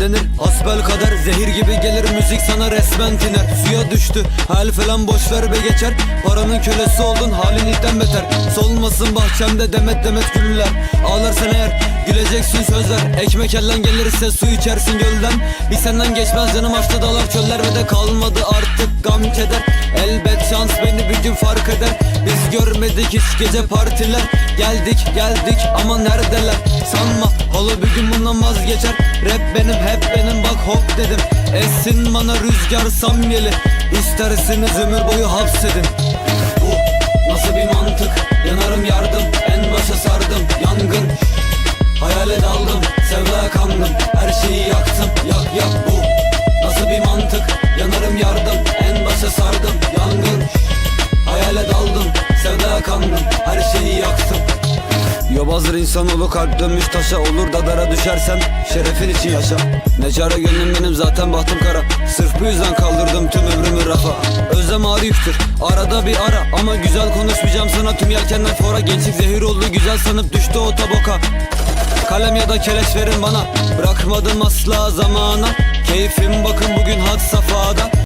denir Asbel kader zehir gibi gelir müzik sana resmen tiner. Suya düştü hal falan boş ver be geçer. Paranın kölesi oldun halin itten beter. Solmasın bahçemde demet demet güller. Ağlarsan eğer güleceksin sözler. Ekmek elden gelirse su içersin gölden. Bir senden geçmez canım açtı dağlar çöller Ve de kalmadı artık gam keder. Elbet şans beni bir gün fark eder. Biz görmedik hiç gece partiler. Geldik geldik ama neredeler Sanma. Halı bir gün bundan vazgeçer. Rap benim hep benim. Bak hop dedim. Essin bana rüzgar samyeli. İsterseniz ömür boyu hapsedin Yobazdır insanoğlu kalp dönmüş taşa. Olur da dara düşersen şerefin için yaşa. Ne gönlüm benim zaten bahtım kara. Sırf bu yüzden kaldırdım tüm ömrümü rafa. Özlem ağrı yüktür arada bir ara. Ama güzel konuşmayacağım sana. Tüm yelkenler fora. Gençlik zehir oldu güzel sanıp düştü o taboka. Kalem ya da keleş verin bana. Bırakmadım asla zamana. Keyfim safhada